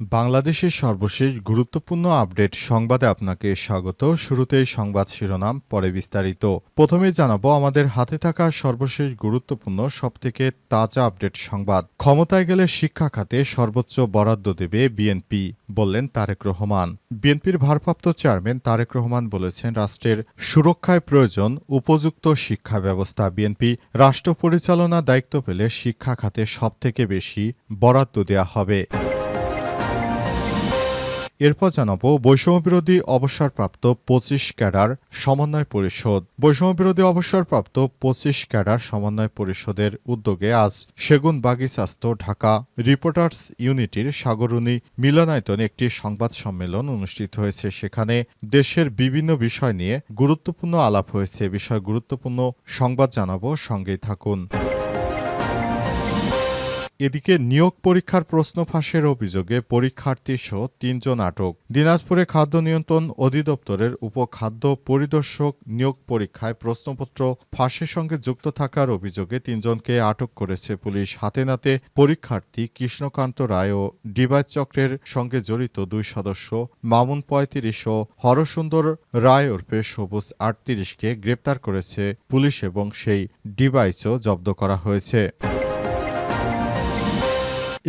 বাংলাদেশের সর্বশেষ গুরুত্বপূর্ণ আপডেট সংবাদে আপনাকে স্বাগত। শুরুতেই সংবাদ শিরোনাম, পরে বিস্তারিত। প্রথমে জানাব, আমাদের হাতে থাকা সর্বশেষ গুরুত্বপূর্ণ, সবথেকে তাজা আপডেট সংবাদ। ক্ষমতায় গেলে শিক্ষা খাতে সর্বোচ্চ বরাদ্দ দেবে বিএনপি, বললেন তারেক রহমান। বিএনপির ভারপ্রাপ্ত চেয়ারম্যান তারেক রহমান বলেছেন, রাষ্ট্রের সুরক্ষায় প্রয়োজন উপযুক্ত শিক্ষা ব্যবস্থা। বিএনপি রাষ্ট্র পরিচালনা দায়িত্ব পেলে শিক্ষা খাতে সবথেকে বেশি বরাদ্দ দেয়া হবে। এরপর জানাব বৈষম্যবিরোধী অবসরপ্রাপ্ত পঁচিশ ক্যাডার সমন্বয় পরিষদ। বৈষম্যবিরোধী অবসরপ্রাপ্ত পঁচিশ ক্যাডার সমন্বয় পরিষদের উদ্যোগে আজ সেগুন বাগিচাস্ত ঢাকা রিপোর্টার্স ইউনিটির সাগরণী মিলনায়তনে একটি সংবাদ সম্মেলন অনুষ্ঠিত হয়েছে। সেখানে দেশের বিভিন্ন বিষয় নিয়ে গুরুত্বপূর্ণ আলাপ হয়েছে। বিষয় গুরুত্বপূর্ণ সংবাদ জানাব। সঙ্গেই থাকুন। এদিকে নিয়োগ পরীক্ষার প্রশ্ন ফাঁসের অভিযোগে পরীক্ষার্থী সহ তিনজন আটক। দিনাজপুরে খাদ্য নিয়ন্ত্রণ অধিদপ্তরের উপখাদ্য পরিদর্শক নিয়োগ পরীক্ষায় প্রশ্নপত্র ফাঁসের সঙ্গে যুক্ত থাকার অভিযোগে তিনজনকে আটক করেছে পুলিশ। হাতে নাতে পরীক্ষার্থী কৃষ্ণকান্ত রায় ও ডিবাইজ চক্রের সঙ্গে জড়িত দুই সদস্য মামুন পঁয়ত্রিশ ও হরসুন্দর রায় ওরফে সবুজ আটত্রিশকে গ্রেপ্তার করেছে পুলিশ এবং সেই ডিভাইসও জব্দ করা হয়েছে।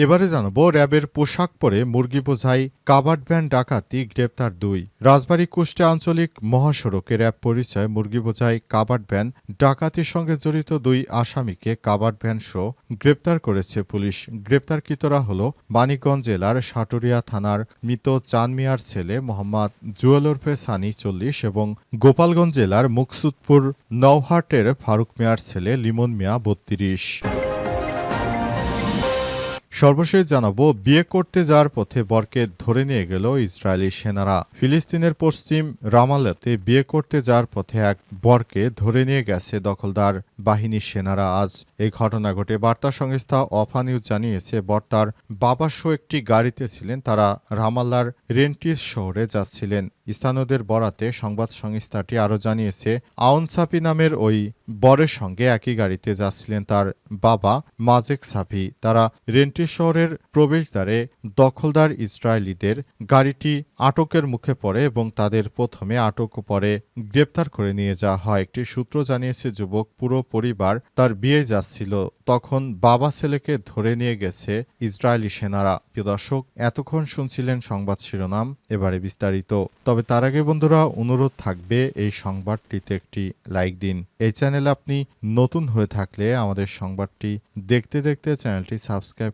এবারে জানাব, র্যাবের পোশাক পরে মুরগি বোঝাই, কাবার্ড ভ্যান ডাকাতি, গ্রেপ্তার দুই। রাজবাড়ী কুষ্টিয়া আঞ্চলিক মহাসড়কে র্যাব পরিচয়, মুরগি বোঝাই, কাবার্ড ভ্যান ডাকাতির সঙ্গে জড়িত দুই আসামিকে কাবার্ড ভ্যান সহ গ্রেপ্তার করেছে পুলিশ। গ্রেপ্তারকৃতরা হল মানিকগঞ্জ জেলার সাটুরিয়া থানার মৃত চান মিয়ার ছেলে মোহাম্মদ জুয়েল ওরফে সানি চল্লিশ এবং গোপালগঞ্জ জেলার মুকসুদপুর নওহাটের ফারুক মিয়ার ছেলে লিমন মিয়া বত্রিশ। সর্বশেষ জানাব, বিয়ে করতে যাওয়ার পথে বরকে ধরে নিয়ে গেল ইসরায়েলি সেনারা। ফিলিস্তিনের পশ্চিম রামাল্লাতে বিয়ে করতে যাওয়ার পথে এক বরকে ধরে নিয়ে গেছে দখলদার বাহিনীর সেনারা। আজ এই ঘটনা ঘটে। বার্তা সংস্থা অফা নিউজ জানিয়েছে, বর তার বাবার সহ একটি গাড়িতে ছিলেন। তারা রামাল্লার রেন্টিস শহরে যাচ্ছিলেন। স্থানীয়দের বরাতে সংবাদ সংস্থাটি আরও জানিয়েছে, আউন সাপি নামের ওই বরের সঙ্গে একই গাড়িতে যাচ্ছিলেন তার বাবা মাজেক সাফি। তারা রেন্টি শহরের প্রবেশদ্বারে দখলদার ইসরায়েলিদের গাড়িটি আটকের মুখে পড়ে এবং তাদের প্রথমে আটক পরে গ্রেপ্তার করে নিয়ে যাওয়া হয়। একটি সূত্র জানিয়েছে, যুবক পুরো পরিবার তার বিয়ে যাচ্ছিল। তখন বাবা ছেলেকে ধরে নিয়ে গেছে ইসরায়েলি সেনারা। প্রিয় দর্শক, এতক্ষণ শুনছিলেন সংবাদ শিরোনাম, এবারে বিস্তারিত। তবে তার আগে বন্ধুরা, অনুরোধ থাকবে এই সংবাদটিতে একটি লাইক দিন। এই চ্যানেল আপনি নতুন হয়ে থাকলে আমাদের সংবাদটি দেখতে দেখতে চ্যানেলটি সাবস্ক্রাইব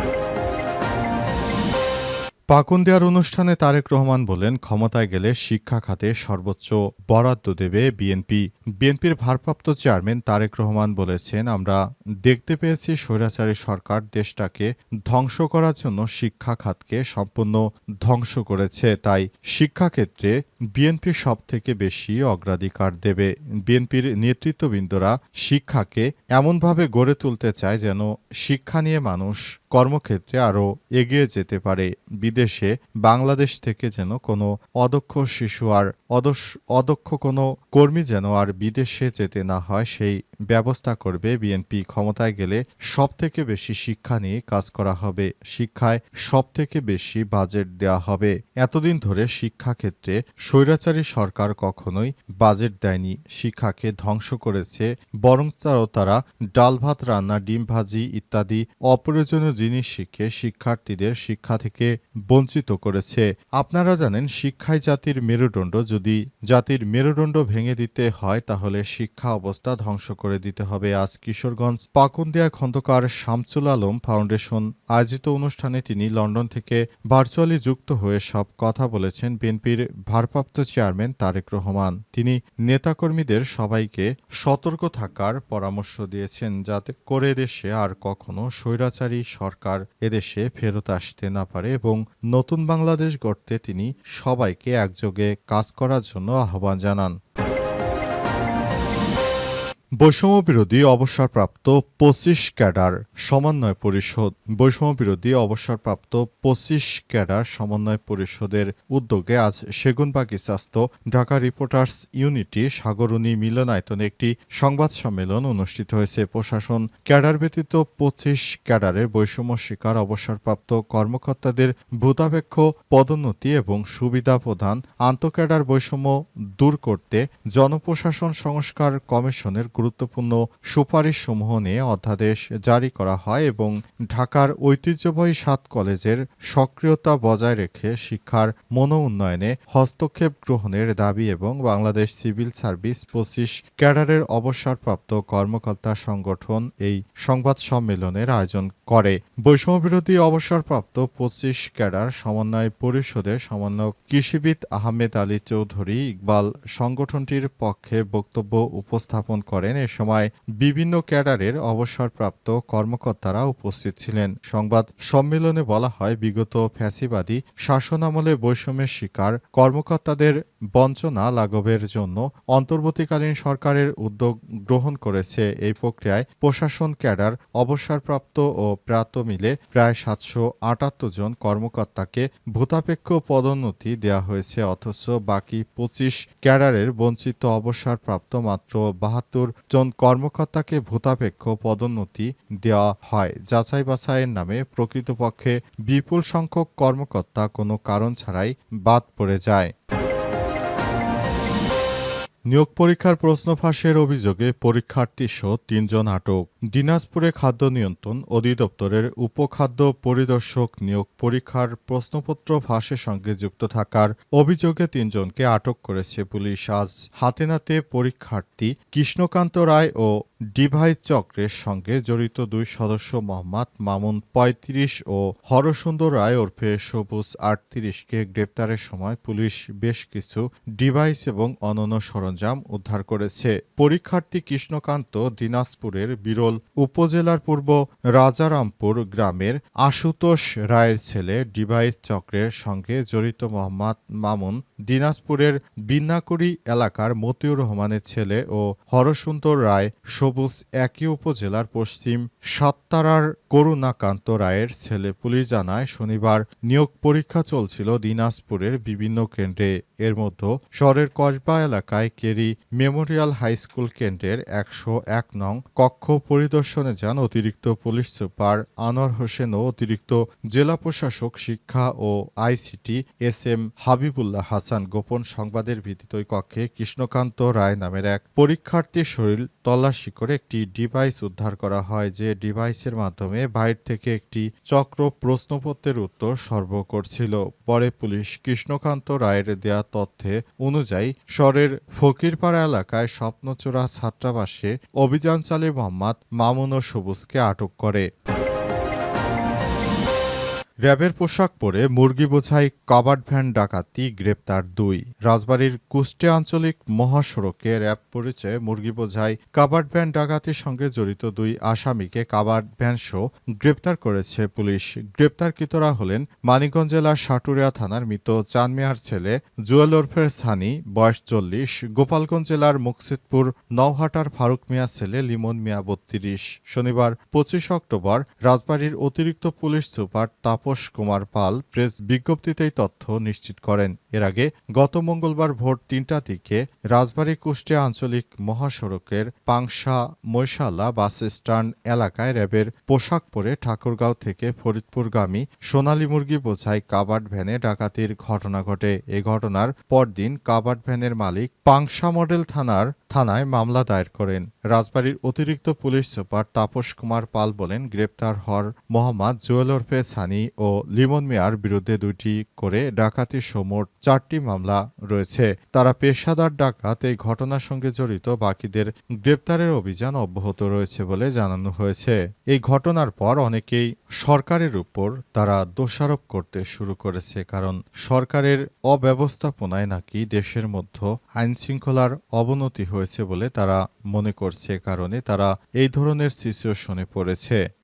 পাকুন দেওয়ার অনুষ্ঠানে তারেক রহমান বলেন, ক্ষমতায় গেলে শিক্ষা খাতে সর্বোচ্চ বরাদ্দ দেবে বিএনপি। বিএনপির ভারপ্রাপ্ত চেয়ারম্যান তারেক রহমান বলেছেন, আমরা দেখতে পেয়েছি স্বৈরাচারী সরকার দেশটাকে ধ্বংস করার জন্য শিক্ষা খাতকে সম্পূর্ণ ধ্বংস করেছে। তাই শিক্ষাক্ষেত্রে বিএনপি সব থেকে বেশি অগ্রাধিকার দেবে। বিএনপির নেতৃত্ববৃন্দরা শিক্ষাকে এমনভাবে গড়ে তুলতে চায় যেন শিক্ষা নিয়ে মানুষ কর্মক্ষেত্রে আরও এগিয়ে যেতে পারে। বিদেশে বাংলাদেশ থেকে যেন কোনো অদক্ষ শিশু আর অদক্ষ কোনো কর্মী যেন আর বিদেশে যেতে না হয়, সেই ব্যবস্থা করবে বিএনপি। ক্ষমতায় গেলে সব থেকে বেশি শিক্ষা নিয়ে কাজ করা হবে। শিক্ষায় সব থেকে বেশি বাজেট দেওয়া হবে। এতদিন ধরে শিক্ষাক্ষেত্রে স্বৈরাচারী সরকার কখনোই বাজেট দেয়নি। শিক্ষাকে ধ্বংস করেছে বরং তারা ডাল ভাত রান্না, ডিম ভাজি ইত্যাদি অপ্রয়োজনীয় জিনিস শিখে শিক্ষার্থীদের শিক্ষা থেকে বঞ্চিত করেছে। আপনারা জানেন শিক্ষাই জাতির মেরুদণ্ড, যদি জাতির মেরুদণ্ড ভেঙে দিতে হয়, তাহলে শিক্ষা অবস্থা ধ্বংস করে দিতে হবে। আজ কিশোরগঞ্জ, পাকুন্দিয়া খন্দকার শামসুল আলম ফাউন্ডেশন আয়োজিত অনুষ্ঠানে তিনি লন্ডন থেকে ভার্চুয়ালি যুক্ত হয়ে সব কথা বলেছেন বিএনপির ভারপ্রাপ্ত চেয়ারম্যান তারেক রহমান। তিনি নেতাকর্মীদের সবাইকে সতর্ক থাকার পরামর্শ দিয়েছেন, যাতে করে দেশে আর কখনো স্বৈরাচারী সরকার এদেশে ফেরত আসতে না পারে এবং নতুন বাংলাদেশ গড়তে তিনি সবাইকে একযোগে কাজ করার জন্য আহ্বান জানান। বৈষম্য বিরোধী অবসরপ্রাপ্ত পঁচিশ ক্যাডার সমন্বয় পরিষদ। বৈষম্য বিরোধী অবসরপ্রাপ্ত পঁচিশ ক্যাডার সমন্বয় পরিষদের উদ্যোগে আজ সেগুনবাগি স্বাস্থ্য ঢাকা রিপোর্টার্স ইউনিটি সাগরণী মিলনায়তনে একটি সংবাদ সম্মেলন অনুষ্ঠিত হয়েছে। প্রশাসন ক্যাডার ব্যতীত পঁচিশ ক্যাডারের বৈষম্য শিকার অবসরপ্রাপ্ত কর্মকর্তাদের ভূতাপেক্ষ পদোন্নতি এবং সুবিধা প্রদান আন্তঃক্যাডার বৈষম্য দূর করতে, জনপ্রশাসন সংস্কার কমিশনের গুরুত্বপূর্ণ সুপারিশসমূহ নিয়ে অধ্যাদেশ জারি করা হয় এবং ঢাকার ঐতিহ্যবাহী সাত কলেজের সক্রিয়তা বজায় রেখে শিক্ষার মনো উন্নয়নে হস্তক্ষেপ গ্রহণের দাবি এবং বাংলাদেশ সিভিল সার্ভিস পঁচিশ ক্যাডারের অবসরপ্রাপ্ত কর্মকর্তা সংগঠন এই সংবাদ সম্মেলনের আয়োজন করে। বৈষম্যবিরোধী অবসরপ্রাপ্ত পঁচিশ ক্যাডার সমন্বয় পরিষদের সমন্বয়ক কৃষিবিদ আহমেদ আলী চৌধুরী ইকবাল সংগঠনটির পক্ষে বক্তব্য উপস্থাপন করেন। এ সময় বিভিন্ন ক্যাডারের অবসরপ্রাপ্ত কর্মকর্তারা উপস্থিত ছিলেন। সংবাদ সম্মেলনে বলা হয়, বিগত ফ্যাসিবাদী শাসনামলে বৈষম্যের শিকার কর্মকর্তাদের বঞ্চনা লাঘবের জন্য অন্তর্বর্তীকালীন সরকারের উদ্যোগ গ্রহণ করেছে। এই প্রক্রিয়ায় প্রশাসন ক্যাডার, অবসরপ্রাপ্ত ও প্রাত মিলে প্রায় সাতশো আটাত্তর জন কর্মকর্তাকে ভূতাপেক্ষ পদোন্নতি দেওয়া হয়েছে, অথচ বাকি পঁচিশ ক্যাডারের বঞ্চিত অবসরপ্রাপ্ত মাত্র বাহাত্তর জন কর্মকর্তাকে ভূতাপেক্ষ পদোন্নতি দেওয়া হয় যাচাই বাছাইয়ের নামে প্রকৃতপক্ষে বিপুল সংখ্যক কর্মকর্তা কোনো কারণ ছাড়াই বাদ পড়ে যায়। নিয়োগ পরীক্ষার প্রশ্ন ফাঁসের অভিযোগে পরীক্ষার্থী সহ তিনজন আটক। দিনাজপুরে খাদ্য নিয়ন্ত্রণ অধিদপ্তরের উপখাদ্য পরিদর্শক নিয়োগ পরীক্ষার প্রশ্নপত্র ফাঁসের সঙ্গে যুক্ত থাকার অভিযোগে তিনজনকে আটক করেছে পুলিশ। আজ হাতে নাতে পরীক্ষার্থী কৃষ্ণকান্ত রায় ও ডিভাইস চক্রের সঙ্গে জড়িত দুই সদস্য মোহাম্মদ মামুন পঁয়ত্রিশ ও হরসুন্দর রায় ওরফে সবুজ আটত্রিশকে গ্রেপ্তারের সময় পুলিশ বেশ কিছু ডিভাইস এবং অনন্য সরঞ্জাম উদ্ধার করেছে। পরীক্ষার্থী কৃষ্ণকান্ত দিনাজপুরের বিরল উপজেলার পূর্ব রাজারামপুর গ্রামের আশুতোষ রায়ের ছেলে ডিভাইস চক্রের সঙ্গে জড়িত মোহাম্মদ মামুন দিনাজপুরের বিন্নাকুড়ি এলাকার মতিউর রহমানের ছেলে ও হরসুন্দর রায় সবুজ একই উপজেলার পশ্চিম সাত্তারার করুণাকান্ত রায়ের ছেলে। পুলিশ জানায়, শনিবার নিয়োগ পরীক্ষা চলছিল দিনাজপুরের বিভিন্ন কেন্দ্রে। এর মধ্যে শহরের কসবা এলাকায় কেরি মেমোরিয়াল হাই স্কুল কেন্দ্রের একশো এক নং কক্ষ পরিদর্শনে যান অতিরিক্ত পুলিশ সুপার আনোয়ার হোসেন ও অতিরিক্ত জেলা প্রশাসক শিক্ষা ও ICT S M Habibullah Hasan. গোপন সংবাদের ভিত্তিতে ওই কক্ষে কৃষ্ণকান্ত রায় নামের এক পরীক্ষার্থীর শরীর তল্লাশি করে একটি ডিভাইস উদ্ধার করা হয়, যে ডিভাইসের মাধ্যমে বাইর থেকে একটি চক্র প্রশ্নপত্রের উত্তর সর্ব করছিল। পরে পুলিশ কৃষ্ণকান্ত রায়ের দেয়া তথ্যে অনুযায়ী শহরের ফকিরপাড়া এলাকায় স্বপ্নচোরা ছাত্রাবাসে অভিযান চালিয়ে মোহাম্মদ মামুন ও সবুজকে আটক করে। র্যাবের পোশাক পরে মুরগি বোঝাই কাবার্ড ভ্যান ডাকাতি, গ্রেপ্তার দুই। রাজবাড়ীর কুষ্টিয়া আঞ্চলিক মহাসড়কে র্যাব পরিচয়ে মুরগি বোঝাই কাবার্ড ভ্যান ডাকাতির সঙ্গে জড়িত দুই আসামিকে কাবার্ড ভ্যান সহ গ্রেপ্তার করেছে পুলিশ। গ্রেপ্তারকৃতরা হলেন মানিকগঞ্জ জেলার সাটুরিয়া থানার মৃত চানমিয়ার ছেলে জুয়েল ওরফের সানি, বয়স চল্লিশ, গোপালগঞ্জ জেলার মুকসিদপুর নওহাটার ফারুক মিয়া ছেলে লিমন মিয়া বত্রিশ। শনিবার পঁচিশ অক্টোবর রাজবাড়ীর অতিরিক্ত police super Tapas Kumar Pal press বিজ্ঞপ্তিতেই তথ্য নিশ্চিত করেন। এর আগে গত মঙ্গলবার ভোর তিনটা দিকে রাজবাড়ী কুষ্টিয়া আঞ্চলিক মহাসড়কের পাংশা মৈশালা বাস স্ট্যান্ড এলাকায় র্যাবের পোশাক পরে ঠাকুরগাঁও থেকে ফরিদপুরগামী সোনালী মুরগি বোঝাই কাবার্ড ভ্যানে ডাকাতির ঘটনা ঘটে। এ ঘটনার পরদিন কাবার্ড ভ্যানের মালিক পাংশা মডেল থানার থানায় মামলা দায়ের করেন। রাজবাড়ীর অতিরিক্ত পুলিশ সুপার তাপস কুমার পাল বলেন, গ্রেপ্তার হর মোহাম্মদ জুয়েল ওরফে সানি ও লিমন মিয়ার বিরুদ্ধে দুটি করে ডাকাতি সমোট চারটি মামলা রয়েছে। তারা পেশাদার ডাকাত, এই ঘটনার সঙ্গে জড়িত, বাকিদের গ্রেপ্তারের অভিযান অব্যাহত রয়েছে বলে জানানো হয়েছে। এই ঘটনার পর অনেকেই সরকারের উপর তারা দোষারোপ করতে শুরু করেছে কারণ সরকারের অব্যবস্থাপনায় নাকি দেশের মধ্যে আইন শৃঙ্খলার অবনতি হয়েছে বলে তারা মনে করছে কারণে তারা এই ধরনের সিচুয়েশনে পড়েছে।